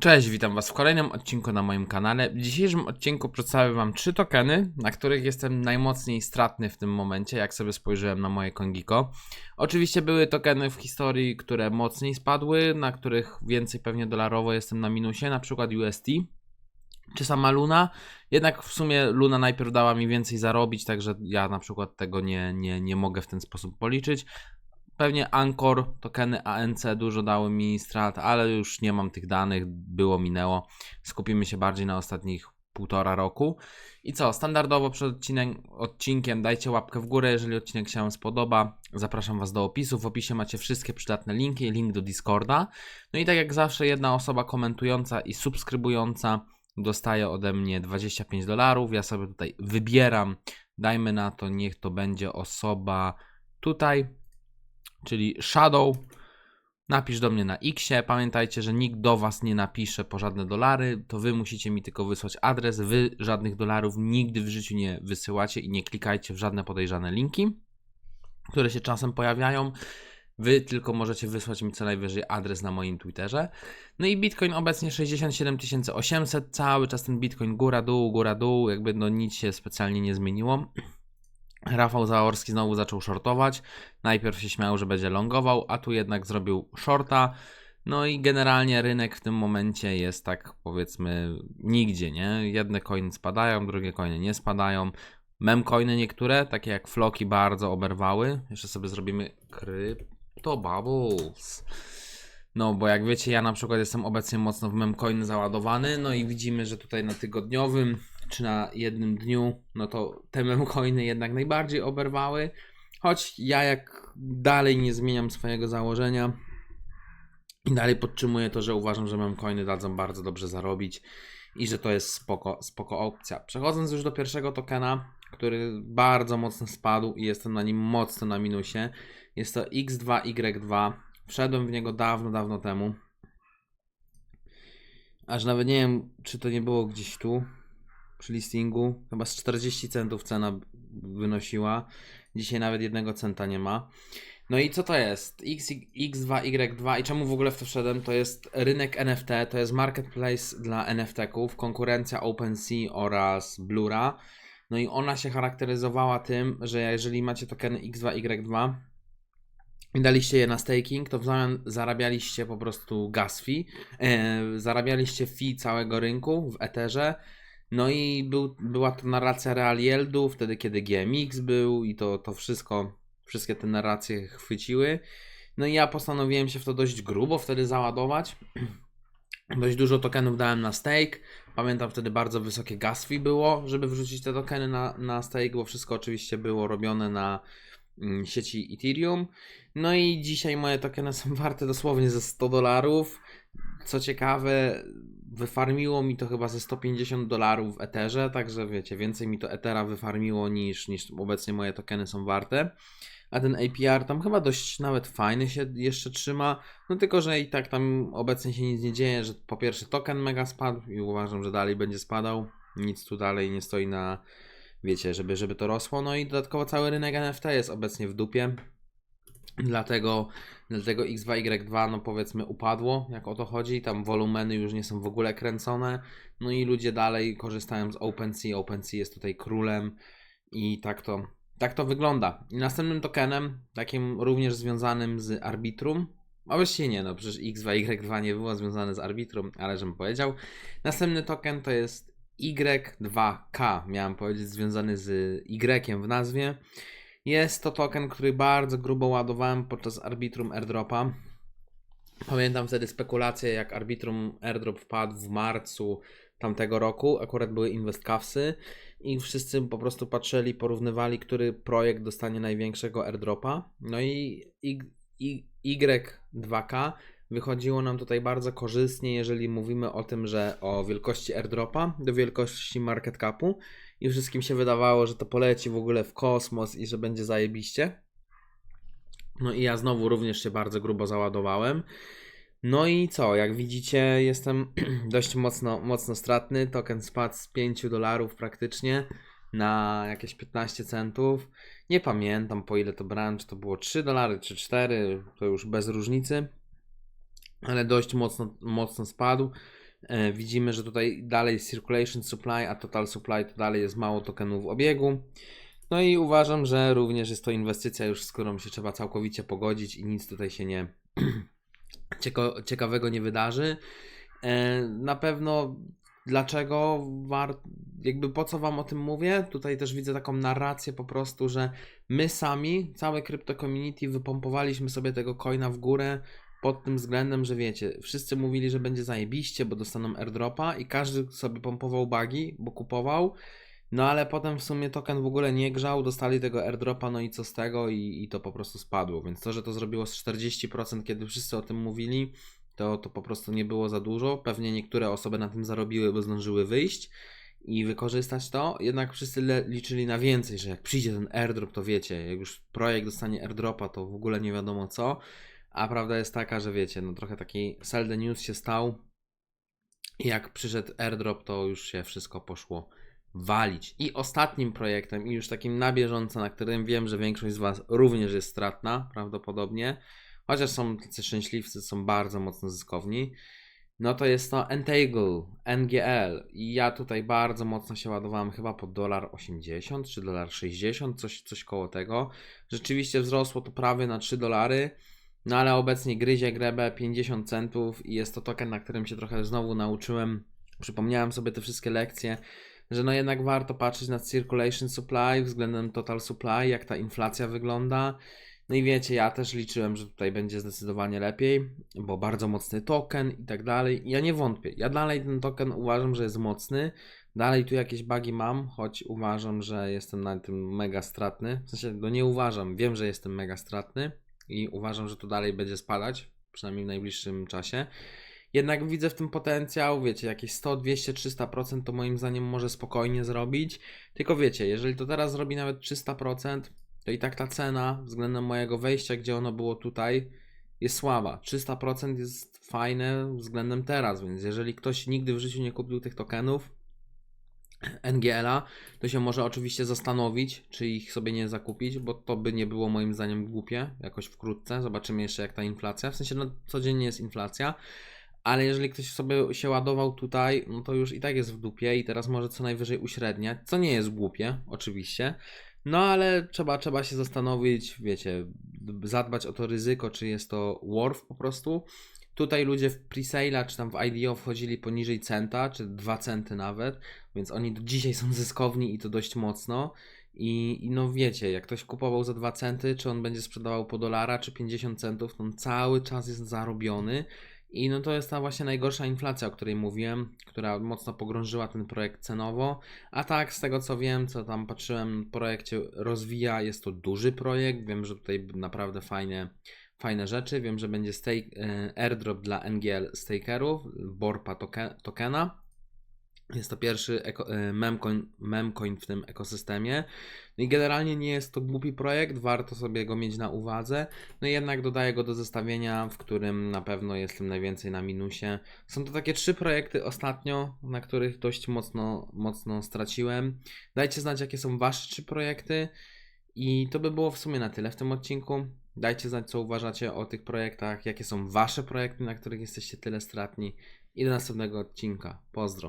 Cześć, witam Was w kolejnym odcinku na moim kanale. W dzisiejszym odcinku przedstawię Wam trzy tokeny, na których jestem najmocniej stratny w tym momencie, jak sobie spojrzyłem na moje Kongiko. Oczywiście były tokeny w historii, które mocniej spadły, na których więcej pewnie dolarowo jestem na minusie, na przykład UST czy sama Luna. Jednak w sumie Luna najpierw dała mi więcej zarobić, także ja na przykład tego nie, nie, nie mogę w ten sposób policzyć. Pewnie Anchor, tokeny ANC dużo dały mi strat, ale już nie mam tych danych, było, minęło. Skupimy się bardziej na ostatnich półtora roku. I co, standardowo przed odcinek, odcinkiem dajcie łapkę w górę, jeżeli odcinek się Wam spodoba. Zapraszam Was do opisu. W opisie macie wszystkie przydatne linki, link do Discorda. No i tak jak zawsze, jedna osoba komentująca i subskrybująca dostaje ode mnie 25 dolarów. Ja sobie tutaj wybieram, dajmy na to, niech to będzie osoba tutaj czyli Shadow. Napisz do mnie na Xie. Pamiętajcie, że nikt do Was nie napisze po żadne dolary. To Wy musicie mi tylko wysłać adres. Wy żadnych dolarów nigdy w życiu nie wysyłacie i nie klikajcie w żadne podejrzane linki, które się czasem pojawiają. Wy tylko możecie wysłać mi co najwyżej adres na moim Twitterze. No i Bitcoin obecnie 67 800. Cały czas ten Bitcoin góra, dół, góra, dół. Jakby no nic się specjalnie nie zmieniło. Rafał Zaorski znowu zaczął shortować. Najpierw się śmiał, że będzie longował, a tu jednak zrobił shorta. No i generalnie rynek w tym momencie jest tak powiedzmy nigdzie, nie? Jedne coiny spadają, drugie coiny nie spadają. Memcoiny niektóre, takie jak Floki, bardzo oberwały. Jeszcze sobie zrobimy Crypto Bubbles. No, bo jak wiecie, ja na przykład jestem obecnie mocno w memcoiny załadowany, no i widzimy, że tutaj na tygodniowym czy na jednym dniu, no to te memcoiny jednak najbardziej oberwały. Choć ja jak dalej nie zmieniam swojego założenia i dalej podtrzymuję to, że uważam, że memcoiny dadzą bardzo dobrze zarobić i że to jest spoko, spoko opcja. Przechodząc już do pierwszego tokena, który bardzo mocno spadł i jestem na nim mocno na minusie, jest to X2Y2. Wszedłem w niego dawno, dawno temu. Aż nawet nie wiem, czy to nie było gdzieś tu przy listingu. Chyba z 40 centów cena wynosiła. Dzisiaj nawet jednego centa nie ma. No i co to jest? X, X2Y2 i czemu w ogóle w to wszedłem? To jest rynek NFT, to jest marketplace dla NFT-ków, konkurencja OpenSea oraz Blura. No i ona się charakteryzowała tym, że jeżeli macie tokeny X2Y2 i daliście je na staking, to w zamian zarabialiście po prostu gas fee, e, zarabialiście fee całego rynku w Etherze, no i był, była to narracja Real Yieldu, wtedy kiedy GMX był i to, to wszystko, wszystkie te narracje chwyciły. No i ja postanowiłem się w to dość grubo wtedy załadować. Dość dużo tokenów dałem na stake. Pamiętam wtedy bardzo wysokie gas fee było, żeby wrzucić te tokeny na, na stake, bo wszystko oczywiście było robione na mm, sieci Ethereum. No i dzisiaj moje tokeny są warte dosłownie ze 100 dolarów. Co ciekawe, wyfarmiło mi to chyba ze 150 dolarów w Etherze, także wiecie, więcej mi to Ethera wyfarmiło niż, niż obecnie moje tokeny są warte. A ten APR tam chyba dość nawet fajny się jeszcze trzyma, no tylko, że i tak tam obecnie się nic nie dzieje, że po pierwsze token mega spadł i uważam, że dalej będzie spadał. Nic tu dalej nie stoi na, wiecie, żeby, żeby to rosło. No i dodatkowo cały rynek NFT jest obecnie w dupie. Dlatego, dlatego X2Y2 no powiedzmy upadło, jak o to chodzi. Tam wolumeny już nie są w ogóle kręcone. No i ludzie dalej korzystają z OpenSea. OpenSea jest tutaj królem i tak to, tak to wygląda. I następnym tokenem, takim również związanym z Arbitrum, a właściwie nie, no przecież X2Y2 nie było związane z Arbitrum, ale żebym powiedział. Następny token to jest Y2K, miałem powiedzieć, związany z Y w nazwie. Jest to token, który bardzo grubo ładowałem podczas Arbitrum Airdropa. Pamiętam wtedy spekulacje, jak Arbitrum Airdrop wpadł w marcu tamtego roku. Akurat były investcavsy i wszyscy po prostu patrzyli, porównywali, który projekt dostanie największego airdropa. No i Y2K wychodziło nam tutaj bardzo korzystnie, jeżeli mówimy o tym, że o wielkości airdropa do wielkości market capu i wszystkim się wydawało, że to poleci w ogóle w kosmos i że będzie zajebiście. No i ja znowu również się bardzo grubo załadowałem. No i co, jak widzicie, jestem dość mocno, mocno stratny. Token spadł z 5 dolarów praktycznie na jakieś 15 centów. Nie pamiętam po ile to brałem, czy to było 3 dolary czy 4, to już bez różnicy, ale dość mocno, mocno spadł. E, widzimy, że tutaj dalej circulation supply, a total supply to dalej jest mało tokenów w obiegu. No i uważam, że również jest to inwestycja już, z którą się trzeba całkowicie pogodzić i nic tutaj się nie ciekawego nie wydarzy. E, Na pewno dlaczego war... jakby po co wam o tym mówię? Tutaj też widzę taką narrację po prostu, że my sami, całe crypto community wypompowaliśmy sobie tego coina w górę pod tym względem, że wiecie, wszyscy mówili, że będzie zajebiście, bo dostaną airdropa i każdy sobie pompował bagi, bo kupował. No ale potem w sumie token w ogóle nie grzał, dostali tego airdropa, no i co z tego i, i to po prostu spadło. Więc to, że to zrobiło z 40%, kiedy wszyscy o tym mówili, to, to po prostu nie było za dużo. Pewnie niektóre osoby na tym zarobiły, bo zdążyły wyjść i wykorzystać to. Jednak wszyscy liczyli na więcej, że jak przyjdzie ten airdrop, to wiecie, jak już projekt dostanie airdropa, to w ogóle nie wiadomo co. A prawda jest taka, że wiecie, no trochę taki sell news się stał. I jak przyszedł airdrop, to już się wszystko poszło walić. I ostatnim projektem, i już takim na bieżąco, na którym wiem, że większość z Was również jest stratna, prawdopodobnie, chociaż są tacy szczęśliwcy, są bardzo mocno zyskowni, no to jest to Entangle, NGL. I ja tutaj bardzo mocno się ładowałem, chyba po dolar 80 czy dolar 60, coś, coś koło tego. Rzeczywiście wzrosło to prawie na 3 dolary. No ale obecnie gryzie grebę 50 centów i jest to token, na którym się trochę znowu nauczyłem. Przypomniałem sobie te wszystkie lekcje, że no jednak warto patrzeć na circulation supply względem total supply, jak ta inflacja wygląda. No i wiecie, ja też liczyłem, że tutaj będzie zdecydowanie lepiej, bo bardzo mocny token i tak dalej. Ja nie wątpię. Ja dalej ten token uważam, że jest mocny. Dalej tu jakieś bugi mam, choć uważam, że jestem na tym mega stratny. W sensie, no nie uważam, wiem, że jestem mega stratny i uważam, że to dalej będzie spadać, przynajmniej w najbliższym czasie. Jednak widzę w tym potencjał, wiecie, jakieś 100, 200, 300% to moim zdaniem może spokojnie zrobić. Tylko wiecie, jeżeli to teraz zrobi nawet 300%, to i tak ta cena względem mojego wejścia, gdzie ono było tutaj, jest słaba. 300% jest fajne względem teraz, więc jeżeli ktoś nigdy w życiu nie kupił tych tokenów, NGL-a, to się może oczywiście zastanowić, czy ich sobie nie zakupić, bo to by nie było moim zdaniem głupie jakoś wkrótce. Zobaczymy jeszcze jak ta inflacja, w sensie no codziennie jest inflacja, ale jeżeli ktoś sobie się ładował tutaj, no to już i tak jest w dupie i teraz może co najwyżej uśredniać, co nie jest głupie, oczywiście. No ale trzeba, trzeba się zastanowić, wiecie, zadbać o to ryzyko, czy jest to worth po prostu. Tutaj ludzie w presale'a czy tam w IDO wchodzili poniżej centa, czy 2 centy nawet, więc oni do dzisiaj są zyskowni i to dość mocno. I, I no wiecie, jak ktoś kupował za 2 centy, czy on będzie sprzedawał po dolara, czy 50 centów, to on cały czas jest zarobiony. I no to jest ta właśnie najgorsza inflacja, o której mówiłem, która mocno pogrążyła ten projekt cenowo. A tak, z tego co wiem, co tam patrzyłem, w projekcie rozwija, jest to duży projekt. Wiem, że tutaj naprawdę fajne, fajne rzeczy. Wiem, że będzie stake, e, airdrop dla NGL stakerów, Borpa toke, tokena. Jest to pierwszy eko, memcoin, memcoin w tym ekosystemie. No i generalnie nie jest to głupi projekt, warto sobie go mieć na uwadze. No i jednak dodaję go do zestawienia, w którym na pewno jestem najwięcej na minusie. Są to takie trzy projekty ostatnio, na których dość mocno, mocno straciłem. Dajcie znać, jakie są wasze trzy projekty. I to by było w sumie na tyle w tym odcinku. Dajcie znać, co uważacie o tych projektach, jakie są wasze projekty, na których jesteście tyle stratni. I do następnego odcinka. Pozdro.